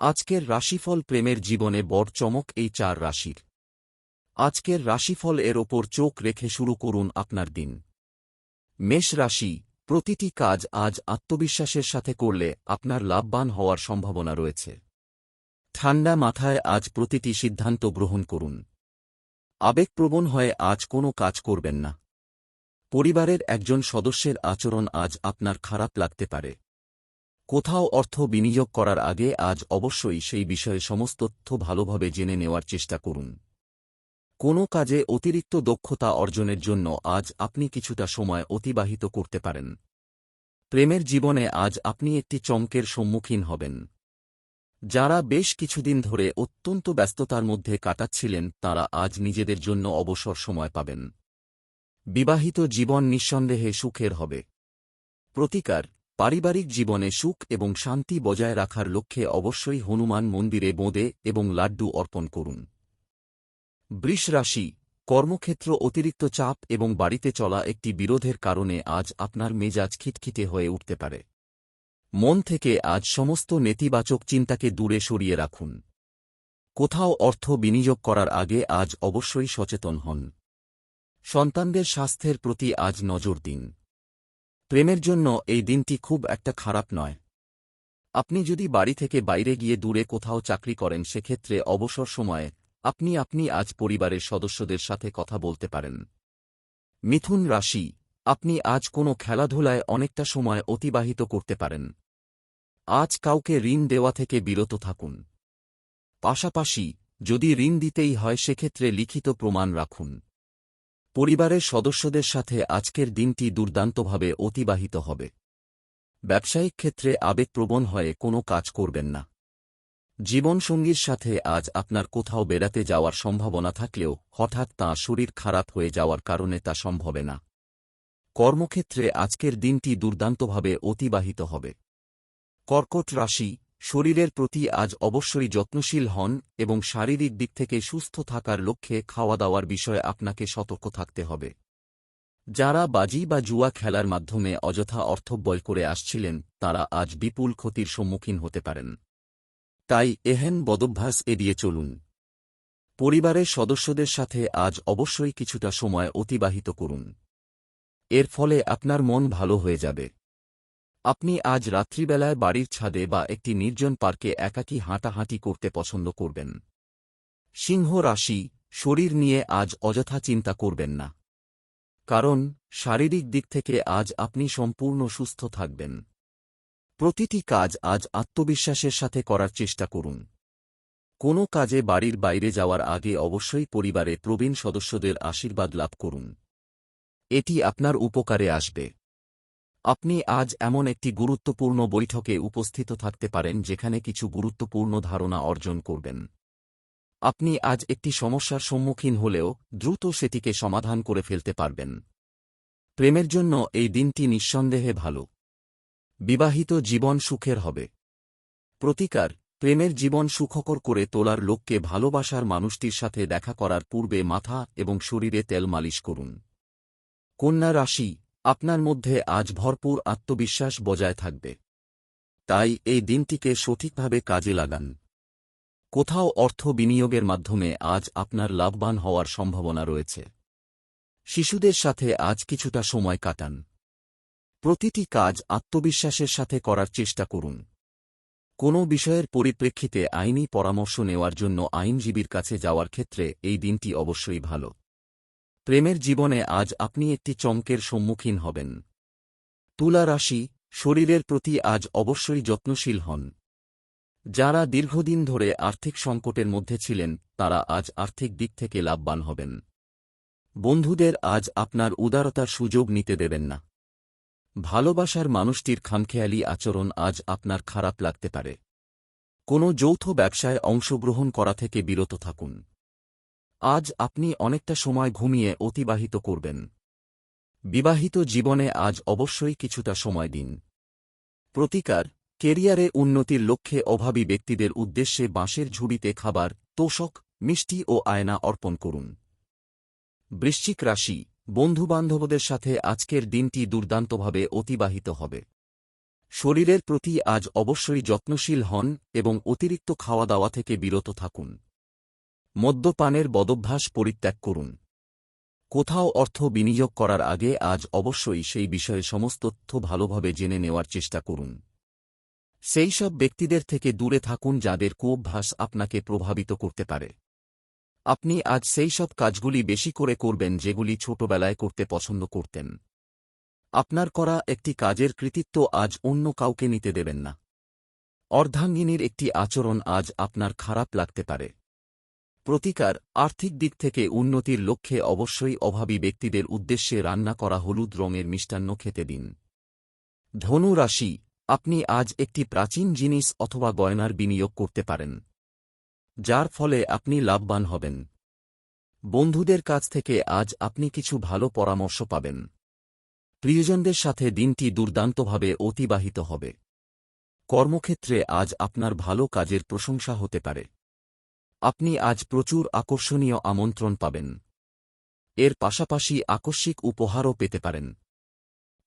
আজকের রাশিফল প্রেমের জীবনে বড় চমক এই চার রাশির। আজকের রাশিফল এর ওপর চোখ রেখে শুরু করুন আপনার দিন। মেষ রাশি, প্রতিটি কাজ আজ আত্মবিশ্বাসের সাথে করলে আপনার লাভবান হওয়ার সম্ভাবনা রয়েছে। ঠান্ডা মাথায় আজ প্রতিটি সিদ্ধান্ত গ্রহণ করুন। আবেগপ্রবণ হয়ে আজ কোনো কাজ করবেন না। পরিবারের একজন সদস্যের আচরণ আজ আপনার খারাপ লাগতে পারে। কোথাও অর্থ বিনিয়োগ করার আগে আজ অবশ্যই সেই বিষয়ে সমস্ত তথ্য ভালোভাবে জেনে নেওয়ার চেষ্টা করুন। কোনো কাজে অতিরিক্ত দক্ষতা অর্জনের জন্য আজ আপনি কিছুটা সময় অতিবাহিত করতে পারেন। প্রেমের জীবনে আজ আপনি একটি চমকের সম্মুখীন হবেন। যারা বেশ কিছুদিন ধরে অত্যন্ত ব্যস্ততার মধ্যে কাটাচ্ছিলেন, তারা আজ নিজেদের জন্য অবসর সময় পাবেন। বিবাহিত জীবন নিঃসন্দেহে সুখের হবে। প্রতিকার পারিবারিক জীবনে সুখ এবং শান্তি বজায় রাখার লক্ষ্যে অবশ্যই হনুমান মন্দিরে বোঁদে এবং লাড্ডু অর্পণ করুন। বৃষ রাশি কর্মক্ষেত্র অতিরিক্ত চাপ এবং বাড়িতে চলা একটি বিরোধের কারণে আজ আপনার মেজাজ খিটখিটে হয়ে উঠতে পারে। মন থেকে আজ সমস্ত নেতিবাচক চিন্তাকে দূরে সরিয়ে রাখুন। কোথাও অর্থ বিনিয়োগ করার আগে আজ অবশ্যই সচেতন হন। সন্তানদের স্বাস্থ্যের প্রতি আজ নজর দিন। প্রেমের জন্য এই দিনটি খুব একটা খারাপ নয়। আপনি যদি বাড়ি থেকে বাইরে গিয়ে দূরে কোথাও চাকরি করেন, সেক্ষেত্রে অবসর সময়ে আপনি আপনি আজ পরিবারের সদস্যদের সাথে কথা বলতে পারেন। মিথুন রাশি, আপনি আজ কোনো খেলাধুলায় অনেকটা সময় অতিবাহিত করতে পারেন। আজ কাউকে ঋণ দেওয়া থেকে বিরত থাকুন। পাশাপাশি যদি ঋণ দিতেই হয়, সেক্ষেত্রে লিখিত প্রমাণ রাখুন। পরিবারের সদস্যদের সাথে আজকের দিনটি দুর্দান্তভাবে অতিবাহিত হবে। ব্যবসায়িক ক্ষেত্রে আবেগপ্রবণ হয়ে কোনো কাজ করবেন না। জীবনসঙ্গীর সাথে আজ আপনার কোথাও বেড়াতে যাওয়ার সম্ভাবনা থাকলেও হঠাৎ তাঁর শরীর খারাপ হয়ে যাওয়ার কারণে তা সম্ভবে না। কর্মক্ষেত্রে আজকের দিনটি দুর্দান্তভাবে অতিবাহিত হবে। কর্কট রাশি শরীরের প্রতি আজ অবশ্যই যত্নশীল হন এবং শারীরিক দিক থেকে সুস্থ থাকার লক্ষ্যে খাওয়া দাওয়ার বিষয়ে আপনাকে সতর্ক থাকতে হবে। যারা বাজি বা জুয়া খেলার মাধ্যমে অযথা অর্থব্যয় করে আসছিলেন, তারা আজ বিপুল ক্ষতির সম্মুখীন হতে পারেন। তাই এহেন বদভ্যাস এড়িয়ে চলুন। পরিবারের সদস্যদের সাথে আজ অবশ্যই কিছুটা সময় অতিবাহিত করুন। এর ফলে আপনার মন ভালো হয়ে যাবে। আপনি আজ রাত্রিবেলায় বাড়ির ছাদে বা একটি নির্জন পার্কে একাকী হাঁটাহাঁটি করতে পছন্দ করবেন। সিংহ রাশি, শরীর নিয়ে আজ অযথা চিন্তা করবেন না। কারণ, শারীরিক দিক থেকে আজ আপনি সম্পূর্ণ সুস্থ থাকবেন। প্রতিটি কাজ আজ আত্মবিশ্বাসের সাথে করার চেষ্টা করুন। কোনো কাজে বাড়ির বাইরে যাওয়ার আগে অবশ্যই পরিবারে প্রবীণ সদস্যদের আশীর্বাদ লাভ করুন। এটি আপনার উপকারে আসবে। আপনি আজ এমন একটি গুরুত্বপূর্ণ বৈঠকে উপস্থিত থাকতে পারেন যেখানে কিছু গুরুত্বপূর্ণ ধারণা অর্জন করবেন। আপনি আজ একটি সমস্যার সম্মুখীন হলেও দ্রুত সেটিকে সমাধান করে ফেলতে পারবেন। প্রেমের জন্য এই দিনটি নিঃসন্দেহে ভালো। বিবাহিত জীবন সুখের হবে। প্রতিকার, প্রেমের জীবন সুখকর করে তোলার লোককে ভালোবাসার মানুষটির সাথে দেখা করার পূর্বে মাথা এবং শরীরে তেল মালিশ করুন। কন্যা রাশি আপনার মধ্যে আজ ভরপুর আত্মবিশ্বাস বজায় থাকবে। তাই এই দিনটিকে সঠিকভাবে কাজে লাগান। কোথাও অর্থ বিনিয়োগের মাধ্যমে আজ আপনার লাভবান হওয়ার সম্ভাবনা রয়েছে। শিশুদের সাথে আজ কিছুটা সময় কাটান। প্রতিটি কাজ আত্মবিশ্বাসের সাথে করার চেষ্টা করুন। কোনো বিষয়ের পরিপ্রেক্ষিতে আইনি পরামর্শ নেওয়ার জন্য আইনজীবীর কাছে যাওয়ার ক্ষেত্রে এই দিনটি অবশ্যই ভালো। প্রেমের জীবনে আজ আপনি একটি চমকের সম্মুখীন হবেন। তুলা রাশি, শরীরের প্রতি আজ অবশ্যই যত্নশীল হন। যারা দীর্ঘদিন ধরে আর্থিক সংকটের মধ্যে ছিলেন, তারা আজ আর্থিক দিক থেকে লাভবান হবেন। বন্ধুদের আজ আপনার উদারতার সুযোগ নিতে দেবেন না। ভালোবাসার মানুষটির খামখেয়ালি আচরণ আজ আপনার খারাপ লাগতে পারে। কোনো যৌথ ব্যবসায় অংশগ্রহণ করা থেকে বিরত থাকুন। আজ আপনি অনেকটা সময় ঘুমিয়ে অতিবাহিত করবেন। বিবাহিত জীবনে আজ অবশ্যই কিছুটা সময় দিন। প্রতিকার, কেরিয়ারে উন্নতির লক্ষ্যে অভাবী ব্যক্তিদের উদ্দেশ্যে বাঁশের ঝুড়িতে খাবার, তোষক, মিষ্টি ও আয়না অর্পণ করুন। বৃশ্চিক রাশি, বন্ধুবান্ধবদের সাথে আজকের দিনটি দুর্দান্তভাবে অতিবাহিত হবে। শরীরের প্রতি আজ অবশ্যই যত্নশীল হন এবং অতিরিক্ত খাওয়া দাওয়া থেকে বিরত থাকুন। মদ্যপানের বদভ্যাস পরিত্যাগ করুন। কোথাও অর্থ বিনিয়োগ করার আগে আজ অবশ্যই সেই বিষয়ে সমস্ত তথ্য ভালোভাবে জেনে নেওয়ার চেষ্টা করুন। সেই সব ব্যক্তিদের থেকে দূরে থাকুন যাদের কোঅভ্যাস আপনাকে প্রভাবিত করতে পারে। আপনি আজ সেই সব কাজগুলি বেশি করে করবেন যেগুলি ছোটবেলায় করতে পছন্দ করতেন। আপনার করা একটি কাজের কৃতিত্ব আজ অন্য কাউকে নিতে দেবেন না। অর্ধাঙ্গিনীর একটি আচরণ আজ আপনার খারাপ লাগতে পারে। প্রতিকার আর্থিক দিক থেকে উন্নতির লক্ষ্যে অবশ্যই অভাবী ব্যক্তিদের উদ্দেশ্যে রান্না করা হলুদ রঙের মিষ্টান্ন খেতে দিন। ধনু রাশি, আপনি আজ একটি প্রাচীন জিনিস অথবা গয়নার বিনিয়োগ করতে পারেন। যার ফলে আপনি লাভবান হবেন। বন্ধুদের কাছ থেকে আজ আপনি কিছু ভালো পরামর্শ পাবেন। প্রিয়জনদের সাথে দিনটি দুর্দান্তভাবে অতিবাহিত হবে। কর্মক্ষেত্রে আজ আপনার ভালো কাজের প্রশংসা হতে পারে। আপনি আজ প্রচুর আকর্ষণীয় আমন্ত্রণ পাবেন। এর পাশাপাশি আকস্মিক উপহারও পেতে পারেন।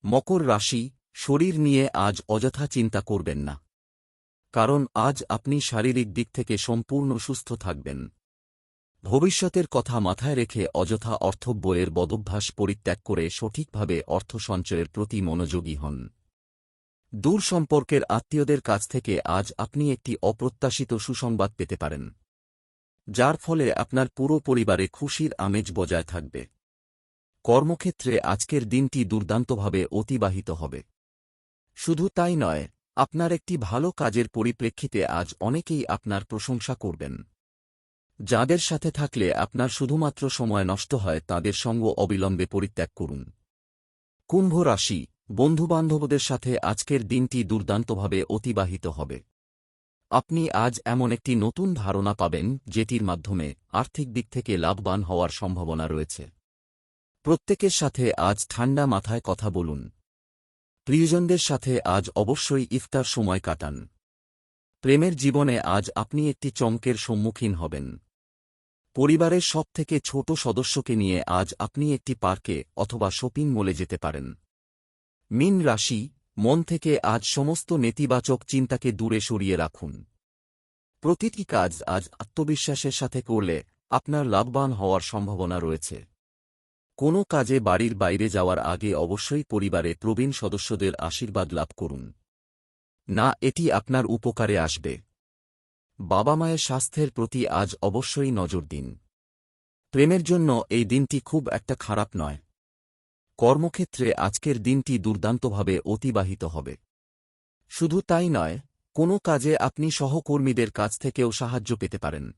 মকর রাশি, শরীর নিয়ে আজ অযথা চিন্তা করবেন না। কারণ আজ আপনি শারীরিক দিক থেকে সম্পূর্ণ সুস্থ থাকবেন। ভবিষ্যতের কথা মাথায় রেখে অযথা অর্থব্যয়ের বদভ্যাস পরিত্যাগ করে সঠিকভাবে অর্থ সঞ্চয়ের প্রতি মনোযোগী হন। দূর সম্পর্কের আত্মীয়দের কাছ থেকে আজ আপনি একটি অপ্রত্যাশিত সুসংবাদ পেতে পারেন। যার ফলে আপনার পুরো পরিবারে খুশির আমেজ বজায় থাকবে। কর্মক্ষেত্রে আজকের দিনটি দুর্দান্তভাবে অতিবাহিত হবে। শুধু তাই নয়, আপনার একটি ভালো কাজের পরিপ্রেক্ষিতে আজ অনেকেই আপনার প্রশংসা করবেন। যাদের সাথে থাকলে আপনার শুধুমাত্র সময় নষ্ট হয়, তাদের সঙ্গ অবিলম্বে পরিত্যাগ করুন। কুম্ভ রাশি, বন্ধুবান্ধবদের সাথে আজকের দিনটি দুর্দান্তভাবে অতিবাহিত হবে। আপনি আজ এমন একটি নতুন ধারণা পাবেন, যেটির মাধ্যমে আর্থিক দিক থেকে লাভবান হওয়ার সম্ভাবনা রয়েছে। প্রত্যেকের সাথে আজ ঠান্ডা মাথায় কথা বলুন। প্রিয়জনদের সাথে আজ অবশ্যই ইফতার সময় কাটান। প্রেমের জীবনে আজ আপনি একটি চমকের সম্মুখীন হবেন। পরিবারের সবথেকে ছোট সদস্যকে নিয়ে আজ আপনি একটি পার্কে অথবা শপিং মলে যেতে পারেন। মিন রাশি মন থেকে আজ সমস্ত নেতিবাচক চিন্তাকে দূরে সরিয়ে রাখুন। প্রতিটি কাজ আজ আত্মবিশ্বাসের সাথে করলে আপনার লাভবান হওয়ার সম্ভাবনা রয়েছে। কোনো কাজে বাড়ির বাইরে যাওয়ার আগে অবশ্যই পরিবারে প্রবীণ সদস্যদের আশীর্বাদ লাভ করুন। না, এটি আপনার উপকারে আসবে। বাবা মায়ের স্বাস্থ্যের প্রতি আজ অবশ্যই নজর দিন। প্রেমের জন্য এই দিনটি খুব একটা খারাপ নয়। কর্মক্ষেত্রে আজকের দিনটি দুর্দান্তভাবে অতিবাহিত হবে। শুধু তাই নয়, কোনো কাজে আপনি সহকর্মীদের কাছ থেকেও সাহায্য পেতে পারেন।